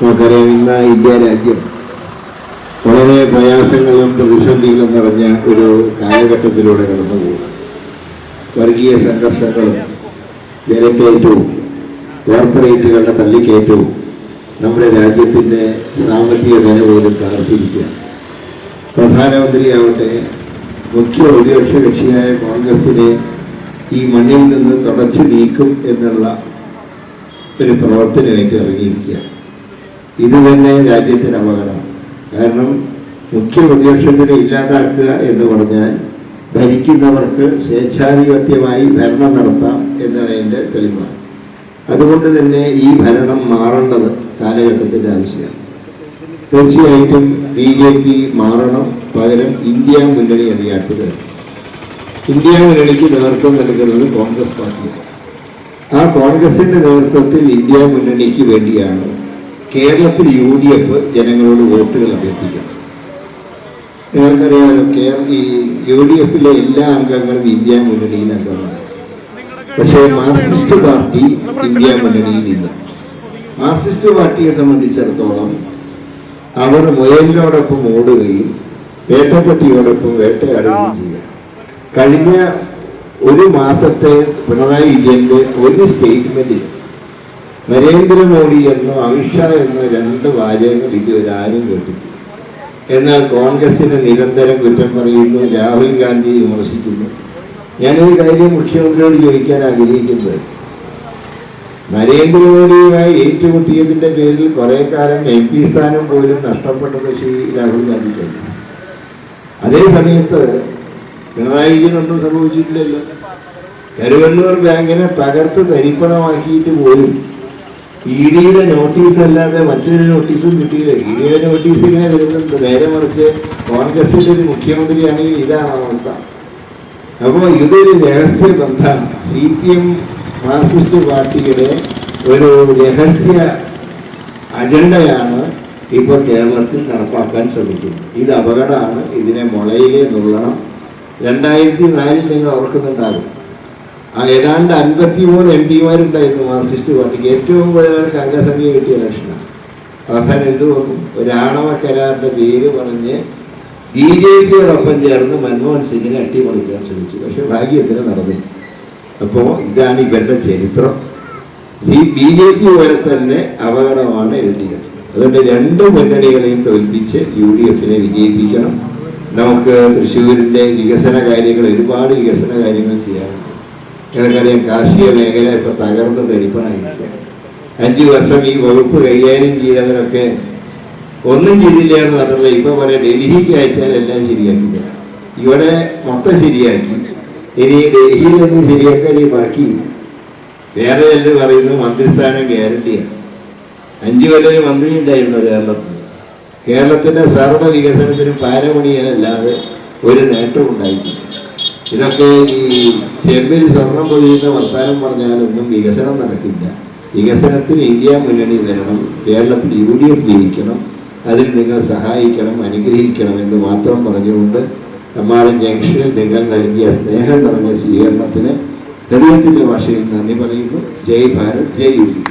നമുക്കറിയാം ഇന്ന് ഇന്ത്യ രാജ്യം വളരെ പ്രയാസങ്ങളും പ്രതിസന്ധികളും നിറഞ്ഞ ഒരു കാലഘട്ടത്തിലൂടെ കടന്നുപോകും വർഗീയ സംഘർഷങ്ങളും വിലക്കയറ്റവും കോർപ്പറേറ്റുകളുടെ തള്ളിക്കയറ്റവും നമ്മുടെ രാജ്യത്തിന്റെ സാമ്പത്തിക നില പോലും തകർത്തിരിക്കുക. പ്രധാനമന്ത്രിയാവട്ടെ മുഖ്യ പ്രതിപക്ഷ കക്ഷിയായ കോൺഗ്രസിനെ ഈ മണ്ണിൽ നിന്ന് തുടച്ചു നീക്കും എന്നുള്ള ഒരു പ്രവർത്തനമായിട്ട് ഇറങ്ങിയിരിക്കുകയാണ്. ഇത് തന്നെ രാജ്യത്തിന് അപകടം. കാരണം മുഖ്യ പ്രതിപക്ഷത്തിനെ ഇല്ലാതാക്കുക എന്ന് പറഞ്ഞാൽ ഭരിക്കുന്നവർക്ക് സ്വേച്ഛാധിപത്യമായി ഭരണം നടത്താം എന്നതിന്റെ തെളിവാണ്. അതുകൊണ്ട് തന്നെ ഈ ഭരണം മാറേണ്ടത് കാലഘട്ടത്തിന്റെ ആവശ്യമാണ്. തീർച്ചയായിട്ടും ബി ജെ പി മാറണം. പകരം ഇന്ത്യ മുന്നണി അധികാരത്തിൽ. ഇന്ത്യ മുന്നണിക്ക് നേതൃത്വം നൽകുന്നത് കോൺഗ്രസ് പാർട്ടിയാണ്. ആ കോൺഗ്രസിന്റെ നേതൃത്വത്തിൽ ഇന്ത്യ മുന്നണിക്ക് വേണ്ടിയാണ് കേരളത്തിൽ യു ഡി എഫ് ജനങ്ങളോട് വോട്ടുകൾ അഭ്യർത്ഥിക്കുന്നത് നിങ്ങൾക്കറിയാമല്ലോ കേരള ഈ യു ഡി എഫിലെ എല്ലാ അംഗങ്ങളും ഇന്ത്യ മുന്നണിയിൽ അംഗമാണ് പക്ഷേ മാർക്സിസ്റ്റ് പാർട്ടി ഇന്ത്യ മുന്നണിയിലില്ല. മാർക്സിസ്റ്റ് പാർട്ടിയെ സംബന്ധിച്ചിടത്തോളം അവർ മുയലിനോടൊപ്പം ഓടുകയും വേട്ടപ്പെട്ടിയോടൊപ്പം വേട്ടയാടുകയും ചെയ്യുക കഴിഞ്ഞ ഒരു മാസത്തെ പിണറായി വിജയന്റെ ഒരു സ്റ്റേറ്റ്മെന്റിൽ നരേന്ദ്രമോദി എന്നും അമിത്ഷാ എന്നും രണ്ട് വാചകങ്ങൾ ഇതുവരെ ആരും കേട്ടിട്ടില്ല. എന്നാൽ കോൺഗ്രസിനെ നിരന്തരം കുറ്റം പറയുന്നു രാഹുൽ ഗാന്ധി വിമർശിക്കുന്നു. ഞാനൊരു കാര്യം മുഖ്യമന്ത്രിയോട് ചോദിക്കാൻ ആഗ്രഹിക്കുന്നത്. നരേന്ദ്രമോദിയുമായി ഏറ്റുമുട്ടിയതിന്റെ പേരിൽ കുറെ കാലം എം പി സ്ഥാനം പോലും നഷ്ടപ്പെട്ടത് ശ്രീ രാഹുൽ ഗാന്ധി അതേ സമയത്ത് പിണറായി വിജയനൊന്നും സംഭവിച്ചിട്ടില്ലല്ലോ. കരുവന്നൂർ ബാങ്കിനെ തകർത്ത് തരിപ്പണമാക്കിയിട്ട് പോലും ഇ ഡിയുടെ നോട്ടീസ് അല്ലാതെ മറ്റൊരു നോട്ടീസും കിട്ടിയില്ല. ഇ ഡിയുടെ നോട്ടീസ് ഇങ്ങനെ വരുന്നുണ്ട്. നേരെ മറിച്ച് കോൺഗ്രസിന്റെ ഒരു മുഖ്യമന്ത്രിയാണെങ്കിൽ ഇതാണ് അവസ്ഥ. അപ്പോൾ ഇതൊരു രഹസ്യ ബന്ധമാണ്. സി പി എം മാർക്സിസ്റ്റ് പാർട്ടിയുടെ ഒരു രഹസ്യ അജണ്ടയാണ് ഇപ്പോൾ കേരളത്തിൽ നടപ്പാക്കാൻ ശ്രമിക്കുന്നത്. ഇത് അപകടമാണ്. ഇതിനെ മുളയിലെ നുള്ളണം. രണ്ടായിരത്തി നാലിൽ നിങ്ങൾ ഓർക്കുന്നുണ്ടാകും. ആ ഏതാണ്ട് അൻപത്തി മൂന്ന് എം പിമാരുണ്ടായിരുന്നു മാർക്സിസ്റ്റ് പാർട്ടിക്ക്. ഏറ്റവും കൂടുതൽ അംഗസംഖ്യ കിട്ടിയ ഇലക്ഷനാണ് അവസാനം എന്തുകൊണ്ടും ഒരു ആണവ കരാറിന്റെ പേര് പറഞ്ഞ് ബി ജെ പിയോടൊപ്പം ചേർന്ന് മൻമോഹൻ സിംഗിനെ അട്ടിമറിക്കാൻ ശ്രമിച്ചു. പക്ഷെ ഭാഗ്യത്തിന് നടന്നില്ല അപ്പോൾ ഇതാണ് ഇവരുടെ ചരിത്രം. ഈ ബി ജെ പി പോലെ തന്നെ അപകടമാണ് എൽ ഡി എഫ്. അതുകൊണ്ട് രണ്ട് മുന്നണികളെയും തോൽപ്പിച്ച് യു ഡി എഫിനെ വിജയിപ്പിക്കണം. നമുക്ക് തൃശ്ശൂരിന്റെ വികസന കാര്യങ്ങൾ ഒരുപാട് വികസന കാര്യങ്ങൾ ചെയ്യാനുണ്ട് നിങ്ങൾക്കറിയാം കാർഷിക മേഖല ഇപ്പൊ തകർന്ന് തരിപ്പണായിരിക്കുക അഞ്ചു വർഷം ഈ വകുപ്പ് കൈകാര്യം ചെയ്തവരൊക്കെ ഒന്നും ചെയ്തില്ല എന്ന് പറഞ്ഞില്ല ഇപ്പൊ പറയാം ഡൽഹിക്ക് അയച്ചാൽ എല്ലാം ശരിയാക്കി ഇവിടെ മൊത്തം ശരിയാക്കി. ഇനി ഡൽഹിയിൽ ഒന്നും ശരിയാക്കാൻ ഈ ബാക്കി. വേറെ ചിലർ പറയുന്നു മന്ത്രിസ്ഥാനം ഗ്യാരണ്ടിയാണ്. അഞ്ചു കൊല്ലം മന്ത്രി ഉണ്ടായിരുന്നു കേരളത്തിൽ. കേരളത്തിന്റെ സർവ വികസനത്തിനും പാരമണിയനല്ലാതെ ഒരു നേട്ടം ഉണ്ടായിട്ടില്ല. ഇതൊക്കെ ഈ ചെമ്പിൽ സ്വർണം പൊതിയുന്ന വർത്താനം പറഞ്ഞാലൊന്നും വികസനം നടക്കില്ല. വികസനത്തിന് ഇന്ത്യ മുന്നണി വരണം കേരളത്തിൽ യു ഡി എഫ് ജീവിക്കണം അതിൽ നിങ്ങൾ സഹായിക്കണം അനുഗ്രഹിക്കണം എന്ന് മാത്രം പറഞ്ഞുകൊണ്ട് നമ്മുടെ ജംഗ്ഷനിൽ നിങ്ങൾ നൽകിയ സ്നേഹം നിറഞ്ഞ സ്വീകരണത്തിന് ഹൃദയത്തിന്റെ ഭാഷയിൽ നന്ദി പറയുന്നു. ജയ് ഭാരത് ജയ് യു ഡി